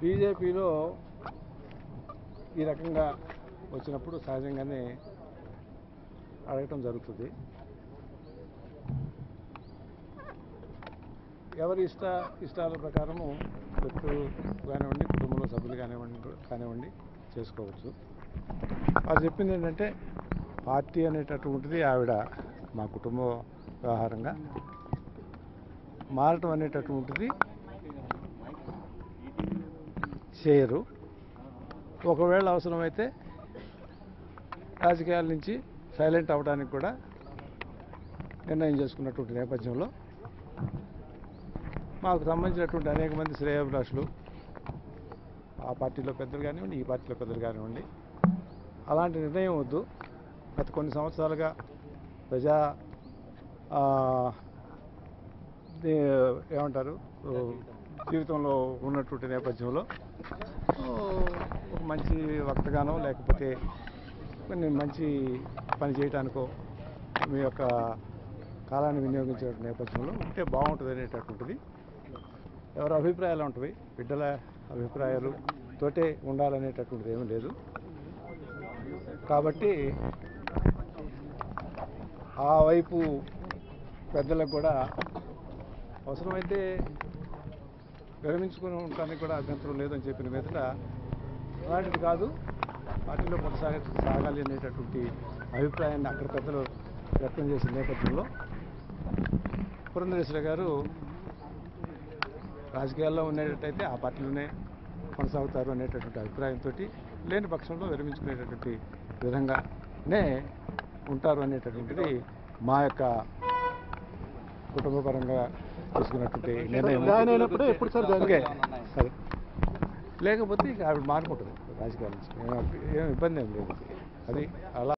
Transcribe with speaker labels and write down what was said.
Speaker 1: బీజేపీలో ఈ రకంగా వచ్చినప్పుడు సహజంగానే అడగటం జరుగుతుంది. ఎవరి ఇష్ట ఇష్టాల ప్రకారము వ్యక్తులు కానివ్వండి కుటుంబంలో సభ్యులు కానివ్వండి కానివ్వండి చేసుకోవచ్చు. వారు చెప్పింది ఏంటంటే పార్టీ అనేటటువంటిది ఆవిడ మా కుటుంబ వ్యవహారంగా మారటం అనేటటువంటిది చేయరు. ఒకవేళ అవసరమైతే రాజకీయాల నుంచి సైలెంట్ అవ్వడానికి కూడా నిర్ణయం చేసుకున్నటువంటి నేపథ్యంలో మాకు సంబంధించినటువంటి అనేక మంది శ్రేయాభిలాషులు ఆ పార్టీలో పెద్దలు కానివ్వండి ఈ పార్టీలో పెద్దలు కానివ్వండి అలాంటి నిర్ణయం వద్దు. గత కొన్ని సంవత్సరాలుగా ప్రజా ఏమంటారు? జీవితంలో ఉన్నటువంటి నేపథ్యంలో ఒక మంచి వక్తగానో లేకపోతే కొన్ని మంచి పని చేయడానికో మీ యొక్క కాలాన్ని వినియోగించే నేపథ్యంలో ఉంటే బాగుంటుంది అనేటటువంటిది. ఎవరి అభిప్రాయాలు ఉంటాయి బిడ్డల అభిప్రాయాలు తోటే ఉండాలనేటటువంటిది ఏమీ లేదు. కాబట్టి ఆ వైపు పెద్దలకు కూడా అవసరమైతే విరమించుకుని ఉండటానికి కూడా అభ్యంతరం లేదని చెప్పిన మీదట అలాంటిది కాదు పార్టీలో కొనసాగ సాగాలి అనేటటువంటి అభిప్రాయాన్ని అక్కడ పెద్దలు వ్యక్తం చేసిన నేపథ్యంలో పురంధరేశ్వర గారు రాజకీయాల్లో ఉండేటట్టయితే ఆ పార్టీలోనే కొనసాగుతారు అనేటటువంటి అభిప్రాయంతో లేని పక్షంలో విరమించుకునేటటువంటి విధంగానే ఉంటారు అనేటటువంటిది మా యొక్క కుటుంబపరంగా తీసుకున్నటువంటి నిర్ణయం. ఓకే? సరే లేకపోతే ఇక ఆవిడ మారుకుంటుంది రాజకీయాల నుంచి. ఏం ఏం ఇబ్బంది ఏం లేదు. అది అలా